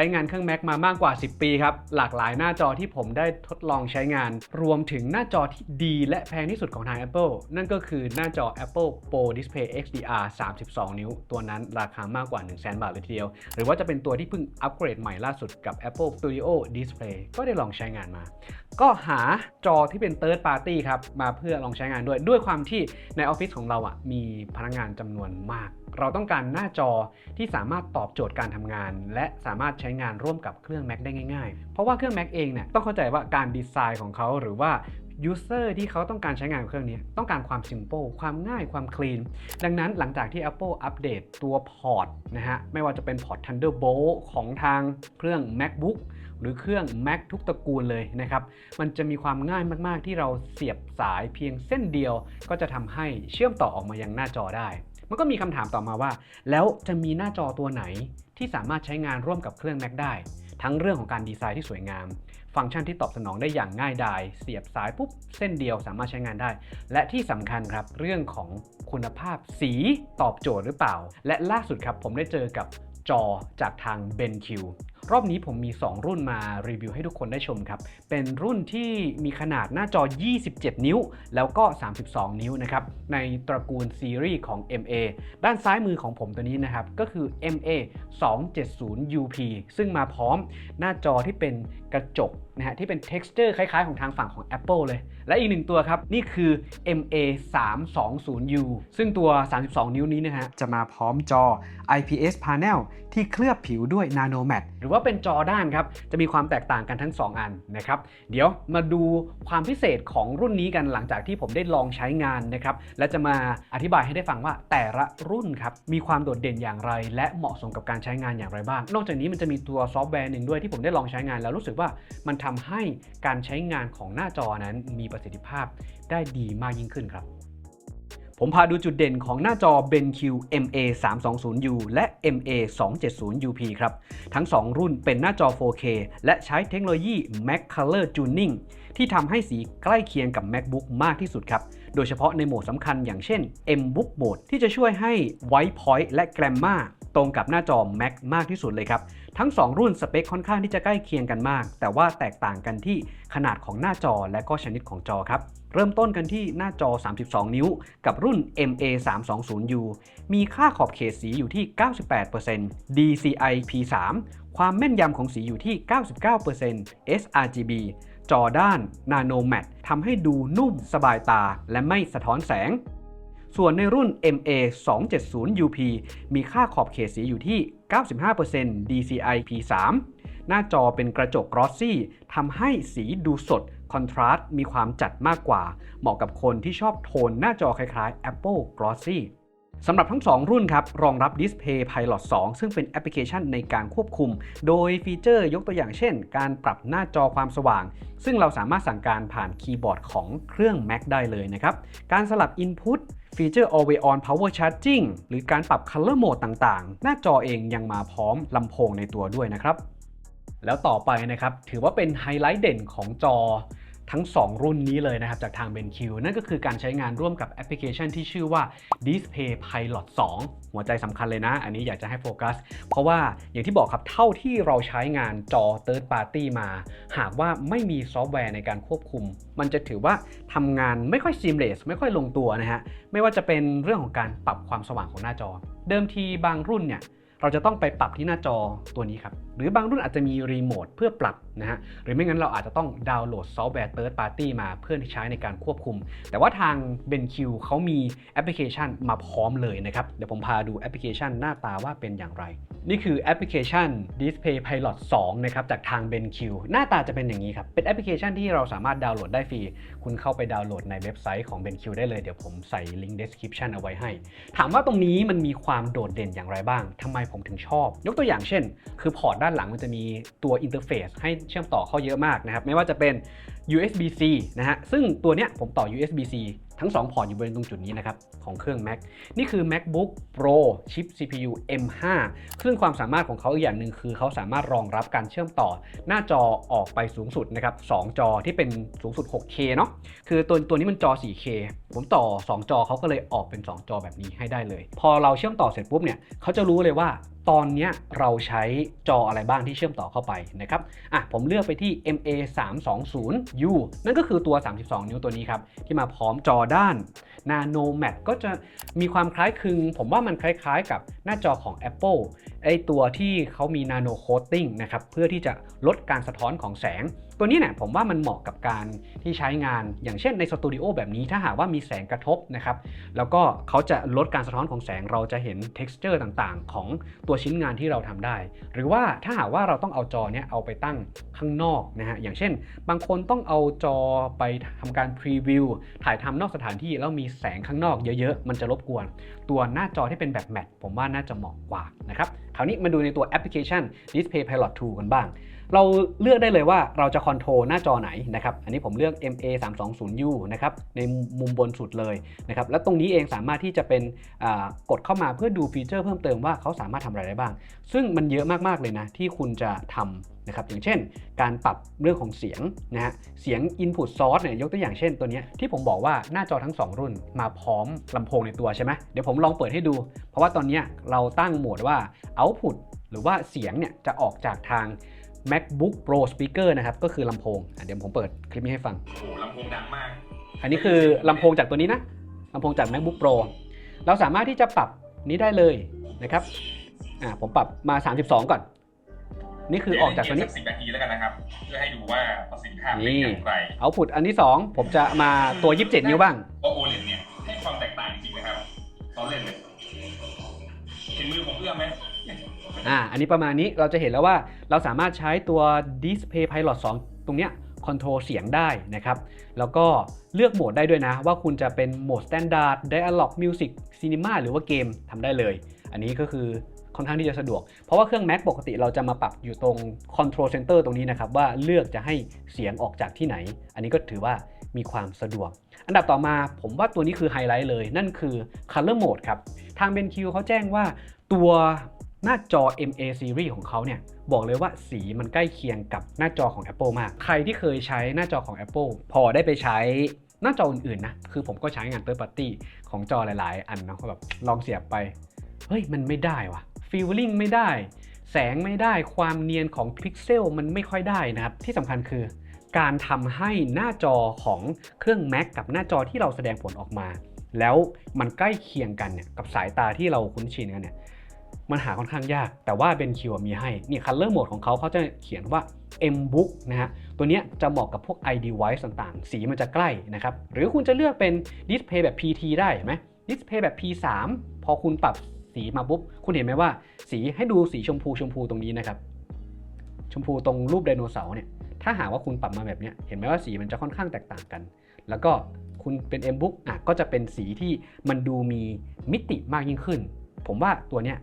ใช้งานเครื่อง Mac มามากกว่า 10 ปีครับ หลากหลายหน้าจอที่ผมได้ทดลองใช้งาน รวมถึงหน้าจอที่ดีและแพงที่สุดของทาง Apple นั่นก็คือหน้าจอ Apple Pro Display XDR 32 นิ้ว ตัวนั้นราคามากกว่า 1 0 0 0 0แบาทเลยทีเดียว หรือว่าจะเป็นตัวที่เพิ่งอัปเกรดใหม่ล่าสุดกับ Apple Studio Display ก็ได้ลองใช้งานมา ก็หาจอที่เป็น Third Party ครับมาเพื่อลองใช้งานด้วยด้วยความที่ในออฟฟิศของเราอะมีพนักงานจำนวนมาก เราต้องการหน้าจอที่สามารถตอบโจทย์การทำงาน และสามารถใช้งานร่วมกับเครื่อง Mac ได้ง่ายๆ เพราะว่าเครื่อง Mac เองเนี่ยต้องเข้าใจว่าการดีไซน์ของเขาหรือว่ายูเซอร์ที่เขาต้องการใช้งานเครื่องนี้ ต้องการความ simple ความง่ายความคลีนดังนั้นหลังจากที่ Apple อัปเดตตัวพอร์ตนะฮะ ไม่ว่าจะเป็นพอร์ต Thunderbolt ของทางเครื่อง MacBook หรือเครื่อง Mac ทุกตระกูลเลยนะครับ มันจะมีความง่ายมาก ๆ ที่เราเสียบสายเพียงเส้นเดียว ก็จะทำให้เชื่อมต่อออกมายังหน้าจอได้ มันก็มีคำถามต่อมาว่า แล้วจะมีหน้าจอตัวไหน ที่สามารถใช้งานร่วมกับเครื่อง Mac ได้ ทั้งเรื่องของการดีไซน์ที่สวยงาม ฟังก์ชันที่ตอบสนองได้อย่างง่ายดาย เสียบสายปุ๊บเส้นเดียวสามารถใช้งานได้ และที่สำคัญครับเรื่องของคุณภาพสีตอบโจทย์หรือเปล่า และล่าสุดครับผมได้เจอกับจอจากทาง BenQ รอบนี้ผมมี 2 รุ่นมารีวิวให้ทุกคนได้ชมครับ เป็นรุ่นที่มีขนาดหน้าจอ 27 นิ้ว แล้วก็ 32 นิ้วนะครับ ในตระกูลซีรีส์ของ MA ด้านซ้ายมือของผมตัวนี้นะครับ ก็คือ MA 270 UP ซึ่งมาพร้อมหน้าจอที่เป็นกระจกนะฮะที่เป็น texture คล้ายๆ ของทางฝั่งของ Apple เลย และอีกหนึ่งตัวครับ นี่คือ MA 320U ซึ่งตัว 32 นิ้วนี้นะฮะจะมาพร้อมจอ IPS panel ที่เคลือบผิวด้วย Nano Matte หรือว่าเป็นจอด้านครับ จะมีความแตกต่างกันทั้ง 2 อันนะครับ เดี๋ยวมาดูความพิเศษของรุ่นนี้กันหลังจากที่ผมได้ลองใช้งานนะครับ และจะมาอธิบายให้ได้ฟังว่าแต่ละรุ่นครับ มีความโดดเด่นอย่างไร และเหมาะสมกับการใช้งานอย่างไรบ้าง นอกจากนี้มันจะมีตัวซอฟต์แวร์หนึ่งด้วยที่ผมได้ลองใช้งานแล้วรู้สึกว่ามันทำให้การใช้งานของหน้าจอนั้นมีประสิทธิภาพได้ดีมากยิ่งขึ้นครับ ผมพาดูจุดเด่นของหน้าจอ BenQ MA 320U และ MA 270 UP ครับ ทั้ง 2 รุ่นเป็นหน้าจอ 4K และใช้เทคโนโลยี Mac Color Tuning ที่ทำให้สีใกล้เคียงกับ MacBook มากที่สุดครับ โดยเฉพาะในโหมดสำคัญอย่างเช่น M Book Mode ที่จะช่วยให้ White Point และ Gamma ตรงกับหน้าจอ Mac มากที่สุดเลยครับ ทั้ง 2 รุ่นสเปคค่อนข้างที่จะใกล้เคียงกันมาก แต่ว่าแตกต่างกันที่ขนาดของหน้าจอและก็ชนิดของจอครับ เริ่มต้นกันที่หน้าจอ 32 นิ้ว กับรุ่น MA 320U มีค่าขอบเขตสีอยู่ที่ 98% DCI P3 ความแม่นยำของสีอยู่ที่ 99% sRGB จอด้าน Nano Matte ทำให้ดูนุ่มสบายตาและไม่สะท้อนแสง ส่วนในรุ่น MA 270 UP มีค่าขอบเขตสีอยู่ที่ 95% DCI P3 หน้าจอเป็นกระจกกรอสซี่ทำให้สีดูสดคอนทราสต์มีความจัดมากกว่า เหมาะกับคนที่ชอบโทนหน้าจอคล้ายๆ Apple Glossy สำหรับทั้ง 2 รุ่นครับ รองรับ Display Pilot 2 ซึ่งเป็นแอปพลิเคชันในการควบคุม โดยฟีเจอร์ยกตัวอย่างเช่น การปรับหน้าจอความสว่าง ซึ่งเราสามารถสั่งการผ่านคีย์บอร์ดของเครื่อง Mac ได้เลยนะครับ การสลับ Input ฟีเจอร์ Always On Power Charging หรือการปรับ Color Mode ต่างๆ หน้าจอเองยังมาพร้อมลำโพงในตัวด้วยนะครับ แล้วต่อไปนะครับ ถือว่าเป็นไฮไลท์เด่นของจอ ทั้ง 2 รุ่นนี้เลยนะครับจากทาง BenQ นั่นก็คือการใช้งานร่วมกับแอปพลิเคชันที่ชื่อว่า Display Pilot 2 หัวใจสำคัญเลยนะ อันนี้อยากจะให้โฟกัส เพราะว่าอย่างที่บอกครับเท่าที่เราใช้งานจอ Third Party มา หากว่าไม่มีซอฟต์แวร์ในการควบคุม มันจะถือว่าทำงานไม่ค่อย seamless ไม่ค่อยลงตัวนะฮะไม่ว่าจะเป็นเรื่องของการปรับความสว่างของหน้าจอ เดิมทีบางรุ่นเนี่ยเราจะต้องไปปรับที่หน้าจอตัวนี้ครับ รือบางรุ่นอาจจะมีรีโมทเพื่อปรับนะฮะหรือไม่งั้นเราอาจจะต้องดาวน์โหลดซอฟต์แวร์ Third Party มาเพื่อใช้ในการควบคุม แต่ว่าทาง BenQ เขามีแอปพลิเคชันมาพร้อมเลยนะครับ เดี๋ยวผมพาดูแอปพลิเคชันหน้าตาว่าเป็นอย่างไร นี่คือแอปพลิเคชัน Display Pilot 2 นะครับ จากทาง BenQ หน้าตาจะเป็นอย่างนี้ครับ เป็นแอปพลิเคชันที่เราสามารถดาวน์โหลดได้ฟรี คุณเข้าไปดาวน์โหลดในเว็บไซต์ของ BenQ ได้เลย เดี๋ยวผมใส่ลิงก์ description เอาไว้ให้ ถามว่าตรงนี้มันมีความโดดเด่นอย่างไรบ้างทำไมผมถึงชอบ ยกตัวอย่างเช่น คือพอร์ตด้านหลังมันจะมีตัวอินเทอร์เฟซให้เชื่อมต่อเข้าเยอะมากนะครับ ไม่ว่าจะเป็น USB-C นะฮะ ซึ่งตัวเนี้ยผมต่อ USB-C ทั้ง 2 พอร์ตอยู่บริเวณตรงจุดนี้นะครับ ของเครื่อง Mac นี่คือ MacBook Pro ชิป CPU M5 ซึ่งความสามารถของเขาอีกอย่างหนึ่งคือเขาสามารถรองรับการเชื่อมต่อหน้าจอออกไปสูงสุดนะครับ 2 จอที่เป็นสูงสุด 6K เนาะคือตัวตัวนี้มันจอ 4K ผมต่อ 2 จอเขาก็เลยออกเป็น 2 จอแบบนี้ให้ได้เลย พอเราเชื่อมต่อเสร็จปุ๊บเนี่ยเขาจะรู้เลยว่า ตอนนี้เราใช้จออะไรบ้างที่เชื่อมต่อเข้าไปนะครับอะผมเลือกไปที่ MA 3 2 0 U นั่นก็คือตัว 32 นิ้วตัวนี้ครับ ที่มาพร้อมจอด้าน Nano Mat ก็จะมีความคล้ายคลึง ผมว่ามันคล้ายๆ กับหน้าจอของ Apple ไอตัวที่เขามี Nano Coating นะครับ เพื่อที่จะลดการสะท้อนของแสง ตัวนี้เนี่ยผมว่ามันเหมาะกับการที่ใช้งานอย่างเช่นในสตูดิโอแบบนี้ถ้าหากว่ามีแสงกระทบนะครับแล้วก็เขาจะลดการสะท้อนของแสงเราจะเห็น texture ต่างๆ ของตัวชิ้นงานที่เราทำได้ หรือว่าถ้าหากว่าเราต้องเอาจอเนี้ยเอาไปตั้งข้างนอกนะฮะอย่างเช่น บางคนต้องเอาจอไปทำการพรีวิวถ่ายทำนอกสถานที่แล้วมีแสงข้างนอกเยอะๆ มันจะรบกวน ตัวหน้าจอที่เป็นแบบแมทผมว่าน่าจะเหมาะกว่านะครับ ราวนี้มาดูในตัวแอปพลิเคชัน Display Pilot 2 กันบ้าง เราเลือกได้เลยว่าเราจะคอนโทรลหน้าจอไหนนะครับ อันนี้ผมเลือก MA 3 2 0 U นะครับ ในมุมบนสุดเลยนะครับ แล้วตรงนี้เองสามารถที่จะเป็นกดเข้ามาเพื่อดูฟีเจอร์เพิ่มเติมว่าเขาสามารถทำอะไรได้บ้าง ซึ่งมันเยอะมากๆเลยนะที่คุณจะทำ นะครับอย่างเช่น การปรับเรื่องของเสียงนะฮะเสียง Input Source เนี่ยยกตัวอย่างเช่นตัวเนี้ยที่ผมบอกว่าหน้าจอทั้ง 2 รุ่นมาพร้อมลำโพงในตัวใช่ไหมเดี๋ยวผมลองเปิดให้ดู เพราะว่าตอนเนี้ยเราตั้งโหมดว่า Output หรือว่าเสียงเนี่ยจะออกจากทาง MacBook Pro Speaker นะครับก็คือลำโพงอะเดี๋ยวผมเปิดคลิปนี้ให้ฟังโอ้โหลำโพงดังมาก อันนี้คือลำโพงจากตัวนี้นะลำโพงจาก MacBook Pro เราสามารถที่จะปรับนี้ได้เลยนะครับอ่าผมปรับมา 32 ก่อน นี่คือออกจากตัวนี้สิบนาทีแล้วกันนะครับ เพื่อให้ดูว่าประสิทธิภาพเป็นนี่อย่างไรเอาพุทอันที่ 2 ผมจะมาตัว 27 นิ้วบ้างว่า OLED เนี่ยให้ความแตกต่างจริงนะครับตอนเล่นเลยเห็นมือผมเอื้อมไหมอ่า อันนี้ประมาณนี้เราจะเห็นแล้วว่าเราสามารถใช้ตัว Display Pilot 2 ตรงเนี้ยคอนโทรลเสียงได้นะครับ แล้วก็เลือกโหมดได้ด้วยนะ ว่าคุณจะเป็นโหมด Standard Dialog Music Cinema หรือว่าเกมทำได้เลย อันนี้ก็คือ ค่อนข้างที่จะสะดวก เพราะว่าเครื่อง Mac ปกติเราจะมาปรับอยู่ตรง Control Center ตรงนี้นะครับ ว่าเลือกจะให้เสียงออกจากที่ไหน อันนี้ก็ถือว่ามีความสะดวก อันดับต่อมาผมว่าตัวนี้คือไฮไลท์เลย นั่นคือ Color Mode ครับ ทาง BenQ เขาแจ้งว่าตัวหน้าจอ MA Series ของเขาเนี่ย บอกเลยว่าสีมันใกล้เคียงกับหน้าจอของ Apple มาก ใครที่เคยใช้หน้าจอของ Apple พอได้ไปใช้หน้าจออื่นๆนะ คือผมก็ใช้งาน Third Party ของจอหลาย ๆ อันเนาะแบบลองเสียบไป เฮ้ย มันไม่ได้วะ ฟีลลิ่งไม่ได้ แสงไม่ได้ความเนียนของพิกเซลมันไม่ค่อยได้นะครับ ที่สำคัญคือการทำให้หน้าจอของเครื่อง Mac กับหน้าจอที่เราแสดงผลออกมา แล้วมันใกล้เคียงกันเนี่ยกับสายตาที่เราคุ้นชินกันเนี่ยมันหาค่อนข้างยาก แต่ว่า BenQ มีให้นี่ Color Mode ของเขาเขาจะเขียนว่า M Book นะฮะ ตัวเนี้ยจะเหมาะกับพวก iDevice ต่างๆ สีมันจะใกล้นะครับ หรือคุณจะเลือกเป็น Display แบบ PT ได้ไหม Display แบบ P3 พอคุณปรับ สีมาปุ๊บ คุณเห็นไหมว่า สีให้ดูสีชมพูชมพูตรงนี้นะครับ ชมพูตรงรูปไดโนเสาร์เนี่ย ถ้าหากว่าคุณปรับมาแบบนี้เห็นไหมว่าสีมันจะค่อนข้างแตกต่างกัน แล้วก็คุณเป็น M Book อะก็จะเป็นสีที่มันดูมีมิติมากยิ่งขึ้น ผมว่าตัวเนี้ย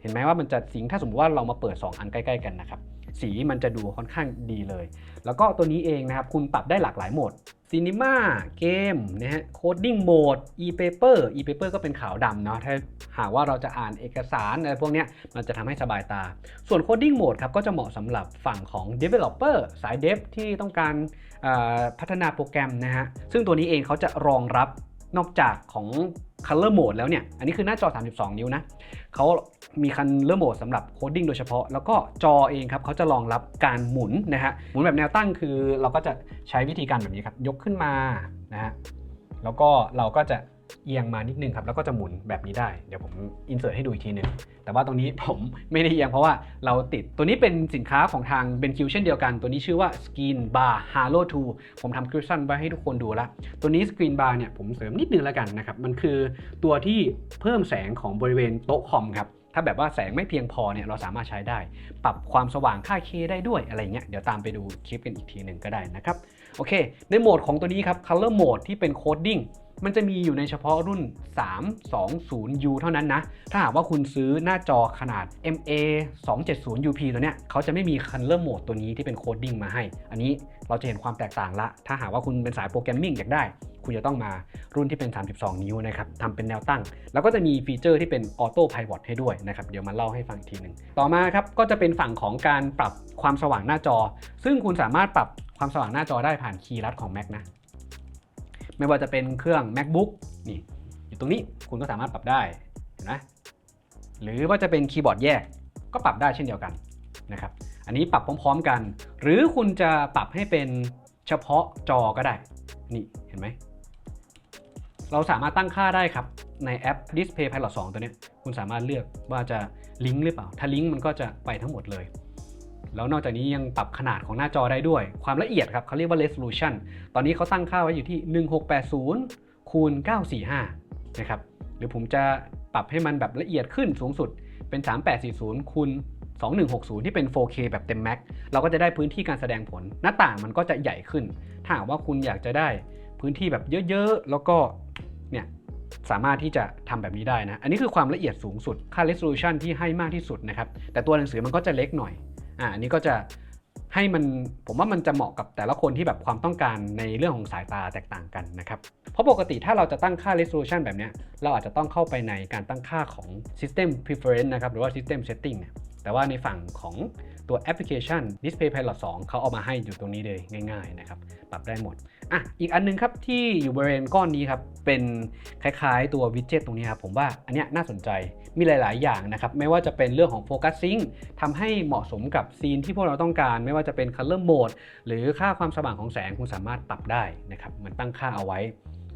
เห็นไหมว่ามันจะสิงถ้าสมมติว่าเรามาเปิด 2 อันใกล้ๆกันนะครับ สีมันจะดูค่อนข้างดีเลย แล้วก็ตัวนี้เองนะครับ คุณปรับได้หลากหลายโหมด Cinema เกมนะฮะ Coding Mode e-paper e-paper ก็เป็นขาวดำเนาะถ้าหากว่าเราจะอ่านเอกสารอะไรพวกนี้มันจะทำให้สบายตา ส่วน Coding Mode ครับก็จะเหมาะสำหรับฝั่งของ Developer สาย Dev ที่ต้องการพัฒนาโปรแกรมนะฮะ ซึ่งตัวนี้เองเขาจะรองรับ นอกจากของ Color Mode แล้วเนี่ย อันนี้คือหน้าจอ 32 นิ้วนะเขามีคันเลอร์โหมดสำหรับโคดดิ้งโดยเฉพาะ แล้วก็จอเองครับเขาจะรองรับการหมุนนะฮะ หมุนแบบแนวตั้งคือเราก็จะใช้วิธีการแบบนี้ครับ ยกขึ้นมานะฮะ แล้วก็เราก็จะ เอียงมานิดนึงครับแล้วก็จะหมุนแบบนี้ได้ เดี๋ยวผมอินเสิร์ตให้ดูอีกทีหนึง แต่ว่าตรงนี้ผมไม่ได้เอียงเพราะว่าเราติดตัวนี้เป็นสินค้าของทาง BenQ เช่นเดียวกัน ตัวนี้ชื่อว่า Screen Bar Halo 2 ผมทำคลิปสั้นไว้ให้ทุกคนดูแล้วตัวนี้ Screen Bar เนี่ยผมเสริมนิดนึงแล้วกันนะครับ มันคือตัวที่เพิ่มแสงของบริเวณโต๊ะคอมครับถ้าแบบว่าแสงไม่เพียงพอเนี่ยเราสามารถใช้ได้ ปรับความสว่างค่า K ได้ด้วยอะไรเงี้ยเดี๋ยวตามไปดูคลิปกันอีกทีหนึ่งก็ได้นะครับ โอเค ในโหมดของตัวนี้ครับ Color Mode ที่เป็น Coding มันจะมีอยู่ในเฉพาะรุ่น 320U เท่านั้นนะ ถ้าหากว่าคุณซื้อหน้าจอขนาด MA 270 UP ตัวเนี้ยเขาจะไม่มี Color Mode ตัวนี้ที่เป็น Coding มาให้ อันนี้เราจะเห็นความแตกต่างละ ถ้าหากว่าคุณเป็นสายโปรแกรมมิ่งอยากได้ คุณจะต้องมารุ่นที่เป็น 32 นิ้วนะครับทำเป็นแนวตั้ง แล้วก็จะมีฟีเจอร์ที่เป็น Auto Pivot ให้ด้วยนะครับ เดี๋ยวมาเล่าให้ฟังทีหนึ่งต่อมาครับ ก็จะเป็นฝั่งของการปรับความสว่างหน้าจอ ซึ่งคุณสามารถปรับความสว่างหน้าจอได้ผ่านคีย์ลัดของ Mac นะ ไม่ว่าจะเป็นเครื่อง macbook นี่อยู่ตรงนี้คุณก็สามารถปรับได้เห็นไหมหรือว่าจะเป็นคีย์บอร์ดแยกก็ปรับได้เช่นเดียวกันนะครับ อันนี้ปรับพร้อม ๆ กัน หรือคุณจะปรับให้เป็นเฉพาะจอก็ได้ นี่เห็นไหม เราสามารถตั้งค่าได้ครับ ในแอป Display Pilot 2 ตัวนี้ คุณสามารถเลือกว่าจะลิงก์หรือเปล่า ถ้าลิงก์มันก็จะไปทั้งหมดเลย แล้วนอกจากนี้ยังปรับขนาดของหน้าจอได้ด้วย ความละเอียดครับเขาเรียกว่า resolution ตอนนี้เขาตั้างค่าไว้อยู่ที่ 1680คูณ945นะครับหรือผมจะปรับให้มันแบบละเอียดขึ้นสูงสุดเป็น 3840คูณ2160 ที่เป็น 4K แบบเต็มแม็กเราก็จะได้พื้นที่การแสดงผล หน้าต่างมันก็จะใหญ่ขึ้น ถ้าหากว่าคุณอยากจะได้พื้นที่แบบเยอะๆ แล้วก็เนี่ยสามารถที่จะทำแบบนี้ได้นะ อันนี้คือความละเอียดสูงสุด ค่า resolution ที่ให้มากที่สุดนะครับ แต่ตัวหนังสือมันก็จะเล็กหน่อย อ่าอันนี้ก็จะให้มันผมว่ามันจะเหมาะกับแต่ละคนที่แบบความต้องการในเรื่องของสายตาแตกต่างกันนะครับ เพราะปกติถ้าเราจะตั้งค่า resolution แบบเนี้ยเราอาจจะต้องเข้าไปในการตั้งค่าของ system preference นะครับหรือว่า system setting เนี่ยแต่ว่าในฝั่งของตัวแอปพลิเคชัน Display Pilot 2 เขาเอามาให้อยู่ตรงนี้เลยง่ายๆนะครับ ปรับได้หมด อะอีกอันนึงครับที่อยู่บริเวณก้อนนี้ครับเป็นคล้ายๆ ตัววิดเจ็ตตรงนี้ครับผมว่าอันเนี้ยน่าสนใจมีหลาย ๆ อย่างนะครับ ไม่ว่าจะเป็นเรื่องของโฟกัสซิงทำให้เหมาะสมกับซีนที่พวกเราต้องการ ไม่ว่าจะเป็น Color Mode หรือค่าความสว่างของแสงคุณสามารถปรับได้นะครับเหมือนตั้งค่าเอาไว้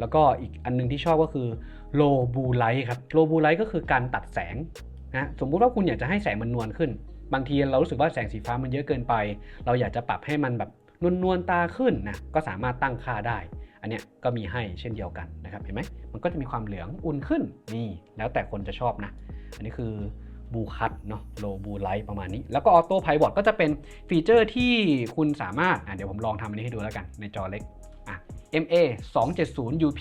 แล้วก็อีกอันนึงที่ชอบก็คือ low blue light ครับ low blue light ก็คือการตัดแสงนะสมมุติว่าคุณอยากจะให้แสงมันนวลขึ้น บางทีเรารู้สึกว่าแสงสีฟ้ามันเยอะเกินไป เราอยากจะปรับให้มันแบบ นวลๆตาขึ้นนะก็สามารถตั้งค่าได้ อันเนี้ยก็มีให้เช่นเดียวกันนะครับเห็นไหมมันก็จะมีความเหลืองอุ่นขึ้นนี่แล้วแต่คนจะชอบนะ อันนี้คือบูคัตเนาะโลบูไลท์ประมาณนี้ แล้วก็ออโต้ไพวอตก็จะเป็นฟีเจอร์ที่คุณสามารถอะเดี๋ยวผมลองทำอันนี้ให้ดูแล้วกันในจอเล็กอะ MA 270 UP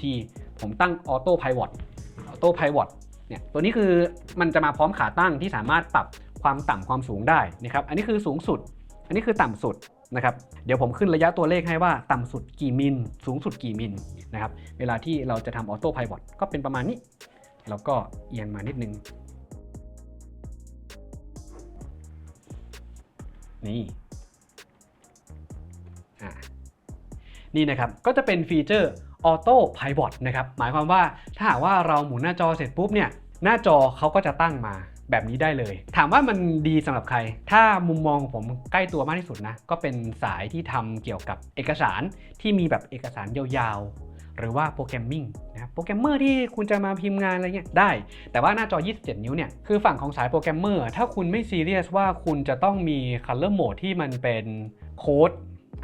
ผมตั้งออโต้ไพวอตออโต้ไพวอตเนี่ยตัวนี้คือมันจะมาพร้อมขาตั้งที่สามารถปรับความต่ำความสูงได้นะครับอันนี้คือสูงสุด อันนี้คือต่ำสุด นะครับเดี๋ยวผมขึ้นระยะตัวเลขให้ว่าต่ำสุดกี่มิล สูงสุดกี่มิลนะครับเวลาที่เราจะทำออโต้พาย t ก็เป็นประมาณนี้ แล้วก็เอียงมานิดนึง นี่นี่นะครับก็จะเป็นฟีเจอร์ออโต้พาย t นะครับหมายความว่าถ้าหากว่าเราหมุนหน้าจอเสร็จปุ๊บเนี่ยหน้าจอเขาก็จะตั้งมา แบบนี้ได้เลย ถามว่ามันดีสำหรับใคร ถ้ามุมมองของผมใกล้ตัวมากที่สุดนะ ก็เป็นสายที่ทำเกี่ยวกับเอกสารที่มีแบบเอกสารยาวๆ หรือว่าโปรแกรมมิ่งนะครับโปรแกรมเมอร์ที่คุณจะมาพิมพ์งานอะไรเงี้ยได้ แต่ว่าหน้าจอ 27 นิ้วเนี่ย คือฝั่งของสายโปรแกรมเมอร์ ถ้าคุณไม่ซีเรียสว่าคุณจะต้องมี Color Mode ที่มันเป็นโค้ด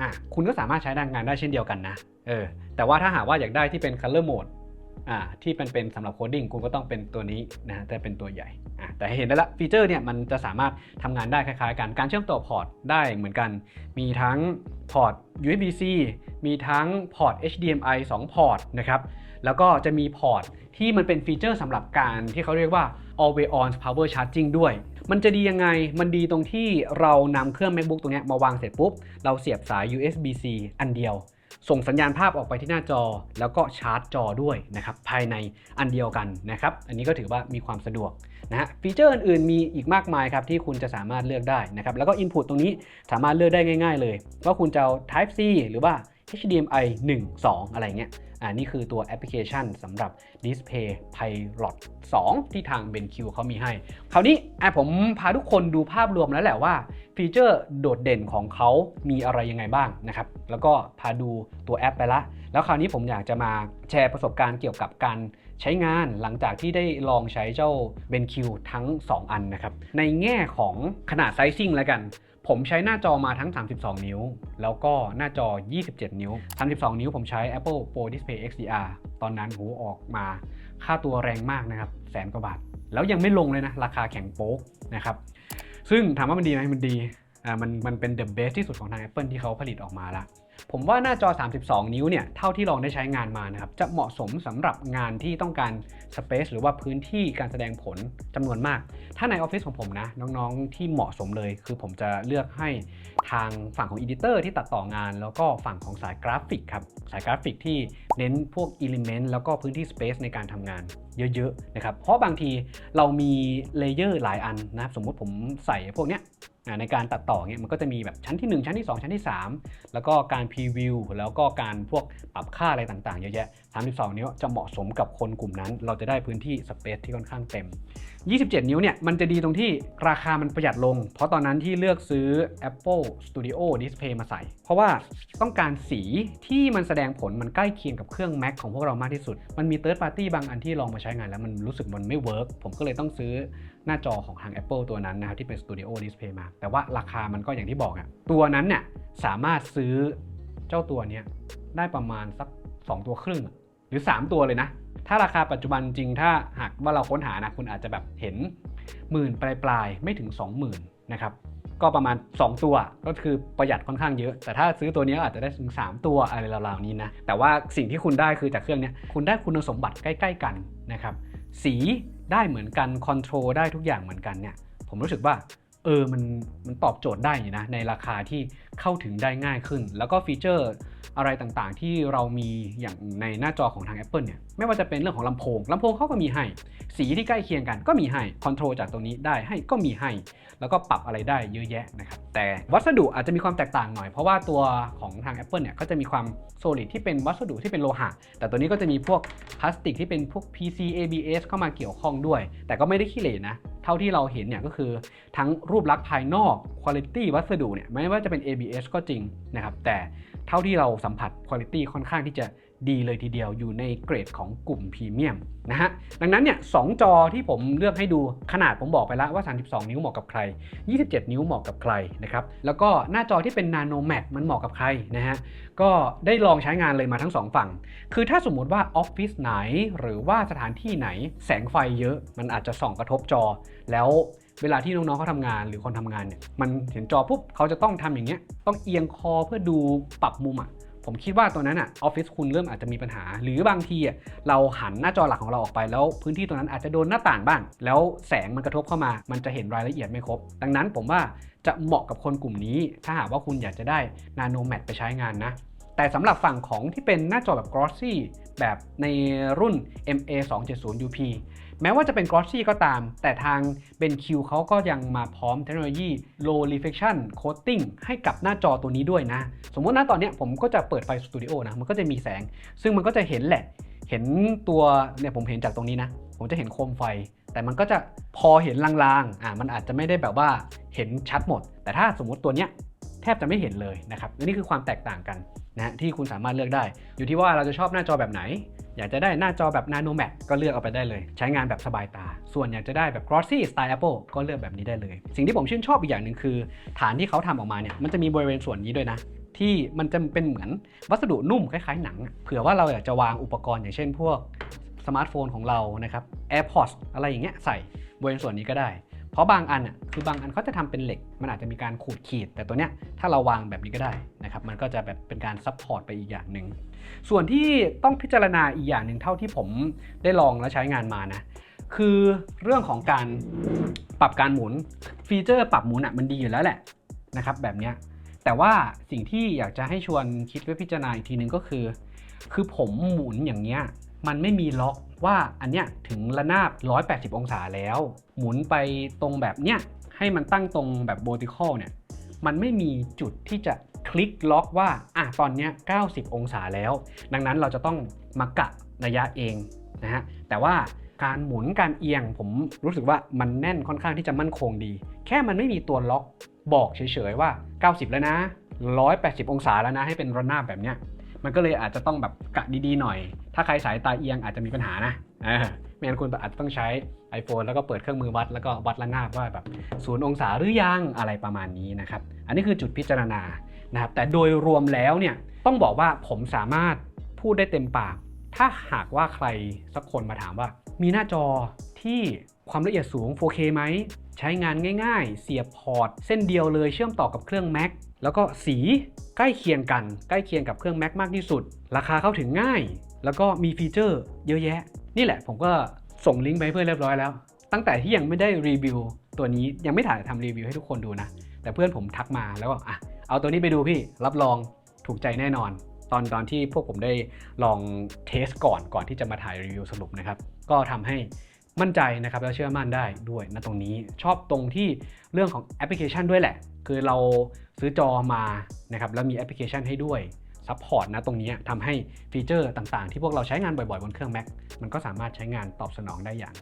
อะคุณก็สามารถใช้ดังงานได้เช่นเดียวกันนะเออแต่ว่าถ้าหากว่าอยากได้ที่เป็น Color Mode ที่เป็นเป็นสำหรับโคดดิ้งคุณก็ต้องเป็นตัวนี้นะฮะแต่เป็นตัวใหญ่อ่าแต่เห็นได้ละฟีเจอร์เนี่ยมันจะสามารถทำงานได้คล้ายๆกันการเชื่อมต่อพอร์ตได้เหมือนกัน มีทั้งพอร์ต USB-C มีทั้งพอร์ต HDMI 2 พอร์ตนะครับแล้วก็จะมีพอร์ตที่มันเป็นฟีเจอร์สำหรับการที่เขาเรียกว่า always on power charging ด้วย มันจะดียังไง มันดีตรงที่เรานำเครื่อง MacBook ตรงนี้มาวางเสร็จปุ๊บ เราเสียบสาย USB-C อันเดียว ส่งสัญญาณภาพออกไปที่หน้าจอ แล้วก็ชาร์จจอด้วยนะครับภายในอันเดียวกันนะครับอันนี้ก็ถือว่ามีความสะดวกนะฮะฟีเจอร์อื่นๆมีอีกมากมายครับที่คุณจะสามารถเลือกได้นะครับแล้วก็ Input ตรงนี้สามารถเลือกได้ง่าย ๆ เลยว่าคุณจะเอา Type C หรือว่า HDMI 1 2 อะไรเงี้ยอ่านี่คือตัวแอปพลิเคชันสำหรับ Display Pilot 2 ที่ทาง BenQ เขามีให้ คราวนี้อะผมพาทุกคนดูภาพรวมแล้วแหละว่า ฟีเจอร์โดดเด่นของเขามีอะไรยังไงบ้างนะครับ แล้วก็พาดูตัวแอปไปละ แล้วคราวนี้ผมอยากจะมาแชร์ประสบการณ์เกี่ยวกับการใช้งานหลังจากที่ได้ลองใช้เจ้า BenQ ทั้ง 2 อันนะครับ ในแง่ของขนาดไซซิ่งแล้วกัน ผมใช้หน้าจอมาทั้ง 32 นิ้ว แล้วก็หน้าจอ 27 นิ้ว 32 นิ้วผมใช้ Apple Pro Display XDR ตอนนั้นหูออกมาค่าตัวแรงมากนะครับ แสนกว่าบาท แล้วยังไม่ลงเลยนะ ราคาแข็งโป๊กนะครับ ซึ่งถามว่ามันดีไหมมันดี อ่า มัน มันเป็น the best ที่สุดของทาง Apple ที่เขาผลิตออกมาละผมว่าหน้าจอ 32 นิ้วเนี่ย เท่าที่ลองได้ใช้งานมานะครับ จะเหมาะสมสำหรับงานที่ต้องการ space หรือว่าพื้นที่การแสดงผลจำนวนมาก ถ้าในออฟฟิศของผมนะ น้องๆที่เหมาะสมเลย คือผมจะเลือกให้ทางฝั่งของ editor ที่ตัดต่องาน แล้วก็ฝั่งของสายกราฟิกครับ สายกราฟิกที่เน้นพวก element แล้วก็พื้นที่ space ในการทำงานเยอะๆนะครับ เพราะบางทีเรามีเลเยอร์หลายอันนะครับ สมมุติผมใส่พวกเนี้ย ในการตัดต่อเนี่ยมันก็จะมีแบบชั้นที่ 1 ชั้นที่ 2 ชั้นที่ 3 แล้วก็การพรีวิวแล้วก็การพวกปรับค่าอะไรต่างๆเยอะแยะ32นิ้วจะเหมาะสมกับคนกลุ่มนั้น เราจะได้พื้นที่สเปซที่ค่อนข้างเต็ม 27 นิ้วเนี่ยมันจะดีตรงที่ราคามันประหยัดลง เพราะตอนนั้นที่เลือกซื้อ Apple Studio Display มาใส่ เพราะว่าต้องการสีที่มันแสดงผลมันใกล้เคียงกับเครื่อง Mac ของพวกเรามากที่สุด มันมี Third Party บางอันที่ลองมาใช้งานแล้วมันรู้สึกมันไม่เวิร์กผมก็เลยต้องซื้อหน้าจอของทาง Apple ตัวนั้นนะครับที่เป็น Studio Display มา แต่ว่าราคามันก็อย่างที่บอกอะตัวนั้นเนี่ยสามารถซื้อเจ้าตัวนี้ได้ประมาณสัก 2 ตัวครึ่ง หรือ 3 ตัวเลยนะ ถ้าราคาปัจจุบันจริงถ้าหากว่าเราค้นหานะคุณอาจจะแบบเห็นหมื่นปลายปลายๆไม่ถึง 20,000นะครับก็ประมาณ 2 ตัวก็คือประหยัดค่อนข้างเยอะ แต่ถ้าซื้อตัวนี้อาจจะได้ถึง 3 ตัวอะไรราวๆนี้นะแต่ว่าสิ่งที่คุณได้คือจากเครื่องนี้คุณได้คุณสมบัติใกล้ๆกันนะครับสีได้เหมือนกันคอนโทรลได้ทุกอย่างเหมือนกันเนี่ยผมรู้สึกว่าเออมันมันตอบโจทย์ได้นะในราคาที่เข้าถึงได้ง่ายขึ้น แล้วก็ฟีเจอร์ อะไรต่างๆ ที่เรามีอย่างในหน้าจอของทาง Apple เนี่ยไม่ว่าจะเป็นเรื่องของลำโพงลำโพงเขาก็มีให้ สีที่ใกล้เคียงกันก็มีให้คอนโทรลจากตรงนี้ได้ให้ก็มีให้ แล้วก็ปรับอะไรได้เยอะแยะนะครับแต่วัสดุอาจจะมีความแตกต่างหน่อย เพราะว่าตัวของทาง Apple เนี่ยก็จะมีความโซลิดที่เป็นวัสดุที่เป็นโลหะ แต่ตัวนี้ก็จะมีพวกพลาสติกที่เป็นพวก PC ABS เข้ามาเกี่ยวข้องด้วย แต่ก็ไม่ได้ขี้เหร่นะเท่าที่เราเห็นเนี่ยก็คือทั้งรูปลักษณ์ภายนอกคุณภาพวัสดุเนี่ยไม่ว่าจะเป็น ABS ก็จริงนะครับแต่ เท่าที่เราสัมผัสคุณภาพค่อนข้างที่จะดีเลยทีเดียวอยู่ในเกรดของกลุ่มพรีเมียมนะฮะดังนั้นเนี่ยสองจอที่ผมเลือกให้ดูขนาดผมบอกไปแล้วว่า 32 นิ้วเหมาะกับใคร 27 นิ้วเหมาะกับใครนะครับแล้วก็หน้าจอที่เป็นนาโนแมทมันเหมาะกับใครนะฮะก็ได้ลองใช้งานเลยมาทั้งสองฝั่ง คือถ้าสมมุติว่าออฟฟิศไหน หรือว่าสถานที่ไหนแสงไฟเยอะ มันอาจจะส่องกระทบจอ แล้ว เวลาที่น้องๆเขาทำงานหรือคนทำงานเนี่ยมันเห็นจอปุ๊บเขาจะต้องทำอย่างเงี้ยต้องเอียงคอเพื่อดูปรับมุมอะผมคิดว่าตัวนั้นอะออฟฟิศคุณเริ่มอาจจะมีปัญหา หรือบางทีอะเราหันหน้าจอหลักของเราออกไปแล้ว พื้นที่ตรงนั้นอาจจะโดนหน้าต่างบ้าง แล้วแสงมันกระทบเข้ามา มันจะเห็นรายละเอียดไม่ครบ ดังนั้นผมว่าจะเหมาะกับคนกลุ่มนี้ ถ้าหากว่าคุณอยากจะได้นาโนแมทไปใช้งานนะ แต่สำหรับฝั่งของที่เป็นหน้าจอแบบ glossy แบบในรุ่น MA 2 7 0 UP แม้ว่าจะเป็น glossy ก็ตาม แต่ทาง BenQ เขาก็ยังมาพร้อมเทคโนโลยี low reflection coating ให้กับหน้าจอตัวนี้ด้วยนะ สมมติหนะตอนเนี้ยผมก็จะเปิดไฟสตูดิโอนะ มันก็จะมีแสง ซึ่งมันก็จะเห็นแหละ เห็นตัวเนี่ยผมเห็นจากตรงนี้นะ ผมจะเห็นโคมไฟ แต่มันก็จะพอเห็นลางๆ อ่า มันอาจจะไม่ได้แบบว่าเห็นชัดหมด แต่ถ้าสมมติตัวเนี้ย แทบจะไม่เห็นเลยนะครับและนี่คือความแตกต่างกันนะฮะที่คุณสามารถเลือกได้ อยู่ที่ว่าเราจะชอบหน้าจอแบบไหน อยากจะได้หน้าจอแบบ Nano Max ก็เลือกเอาไปได้เลย ใช้งานแบบสบายตา ส่วนอยากจะได้แบบ Glossy สไตล์ Apple ก็เลือกแบบนี้ได้เลย สิ่งที่ผมชื่นชอบอีกอย่างหนึ่งคือ ฐานที่เขาทำออกมาเนี่ยมันจะมีบริเวณส่วนนี้ด้วยนะที่มันจะเป็นเหมือนวัสดุนุ่มคล้ายๆหนัง เผื่อว่าเราอยากจะวางอุปกรณ์อย่างเช่นพวกสมาร์ทโฟนของเรานะครับ AirPods อะไรอย่างเงี้ยใส่บริเวณส่วนนี้ก็ได้ เพราะบางอันอะคือบางอันเขาจะทำเป็นเหล็ก มันอาจจะมีการขูดขีด แต่ตัวเนี้ยถ้าเราวางแบบนี้ก็ได้นะครับมันก็จะแบบเป็นการซัพพอร์ตไปอีกอย่างหนึ่งส่วนที่ต้องพิจารณาอีกอย่างหนึ่งเท่าที่ผมได้ลองและใช้งานมานะคือเรื่องของการปรับการหมุนฟีเจอร์ปรับหมุนอะมันดีอยู่แล้วแหละนะครับแบบเนี้ยแต่ว่าสิ่งที่อยากจะให้ชวนคิดไว้พิจารณาอีกทีหนึ่งก็คือ คือผมหมุนอย่างเงี้ย มันไม่มีล็อกว่าอันเนี้ยถึงระนาบ 180 องศาแล้ว หมุนไปตรงแบบเนี้ยให้มันตั้งตรงแบบ vertical เนี่ยมันไม่มีจุดที่จะคลิกล็อกว่าอะตอนเนี้ย90 องศาแล้ว ดังนั้นเราจะต้องมากะระยะเองนะฮะแต่ว่าการหมุนการเอียงผมรู้สึกว่ามันแน่นค่อนข้างที่จะมั่นคงดี แค่มันไม่มีตัวล็อกบอกเฉยๆว่า 90 แล้วนะ 180 องศาแล้วนะให้เป็นระนาบแบบเนี้ย มันก็เลยอาจจะต้องแบบกะดีๆหน่อย ถ้าใครสายตาเอียงอาจจะมีปัญหานะเออไม่งั้นคุณอาจจะต้องใช้ iPhone แล้วก็เปิดเครื่องมือวัดแล้วก็วัดระนาบว่าแบบศูนย์องศาหรือยังอะไรประมาณนี้นะครับ อันนี้คือจุดพิจารณานะครับแต่โดยรวมแล้วเนี่ยต้องบอกว่าผมสามารถพูดได้เต็มปาก ถ้าหากว่าใครสักคนมาถามว่า มีหน้าจอที่ความละเอียดสูง 4K ไหม ใช้งานง่ายๆ เสียบพอร์ต เส้นเดียวเลยเชื่อมต่อกับเครื่อง Mac แล้วก็สีใกล้เคียงกัน ใกล้เคียงกับเครื่อง Mac มากที่สุด ราคาเข้าถึงง่าย แล้วก็มีฟีเจอร์เยอะแยะ นี่แหละผมก็ส่งลิงก์ไปเพื่อนเรียบร้อยแล้ว ตั้งแต่ที่ยังไม่ได้รีวิวตัวนี้ยังไม่ถ่ายทำรีวิวให้ทุกคนดูนะ แต่เพื่อนผมทักมาแล้วก็อะเอาตัวนี้ไปดูพี่รับรองถูกใจแน่นอน ตอนตอนที่พวกผมได้ลองเทสก่อนก่อนที่จะมาถ่ายรีวิวสรุปนะครับ ก็ทำให้มั่นใจนะครับและเชื่อมั่นได้ด้วยนะตรงนี้ชอบตรงที่เรื่องของแอปพลิเคชันด้วยแหละ คือเรา ซื้อจอมานะครับแล้วมีแอปพลิเคชันให้ด้วยซัพพอร์ตนะตรงนี้ทำให้ฟีเจอร์ต่างๆ ที่พวกเราใช้งานบ่อยๆ บนเครื่อง Mac มันก็สามารถใช้งานตอบสนองได้อย่าง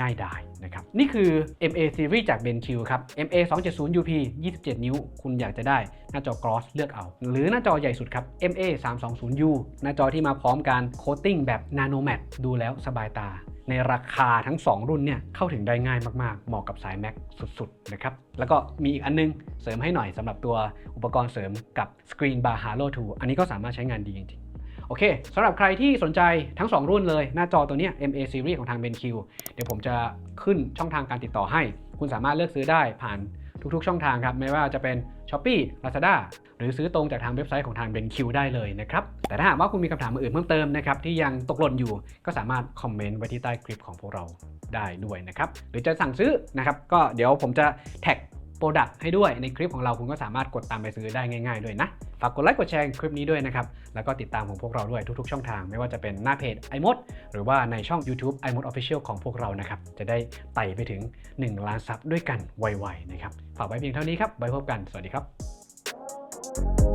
ง่ายดายนะครับ นี่คือ MA Series จาก BenQ ครับ MA 270 UP 27 นิ้ว คุณอยากจะได้หน้าจอ Gloss เลือกเอา หรือหน้าจอใหญ่สุดครับ MA 320 U หน้าจอที่มาพร้อมการโคตติ้งแบบ Nano Matte ดูแล้วสบายตา ในราคาทั้ง 2 รุ่นเนี่ยเข้าถึงได้ง่ายมากๆ เหมาะกับสาย Mac สุดๆนะครับ แล้วก็มีอีกอันนึงเสริมให้หน่อยสำหรับตัวอุปกรณ์เสริมกับ Screen Bar Halo 2 อันนี้ก็สามารถใช้งานดีจริงๆ โอเคสำหรับใครที่สนใจทั้ง 2 รุ่นเลย หน้าจอตัวเนี้ย MA Series ของทาง BenQ เดี๋ยวผมจะขึ้นช่องทางการติดต่อให้ คุณสามารถเลือกซื้อได้ผ่าน ทุกๆ ช่องทางครับ ไม่ว่าจะเป็น Shopee Lazada หรือซื้อตรงจากทางเว็บไซต์ของทาง BenQ ได้เลยนะครับ แต่ถ้าหากว่าคุณมีคำถามอื่นเพิ่มเติมนะครับที่ยังตกหล่นอยู่ก็สามารถคอมเมนต์ไว้ที่ใต้คลิปของพวกเราได้ด้วยนะครับหรือจะสั่งซื้อนะครับก็เดี๋ยวผมจะแท็ก โปรดักต์ให้ด้วยในคลิปของเราคุณก็สามารถกดตามไปซื้อได้ง่ายๆด้วยนะ ฝากกดไลค์กดแชร์คลิปนี้ด้วยนะครับ แล้วก็ติดตามของพวกเราด้วยทุกๆช่องทาง ไม่ว่าจะเป็นหน้าเพจ iMod หรือว่าในช่อง YouTube iMod Official ของพวกเรานะครับ จะได้ไต่ไปถึง 1 ล้านซับด้วยกันไวๆนะครับ ฝากไว้เพียงเท่านี้ครับไว้พบกันสวัสดีครับ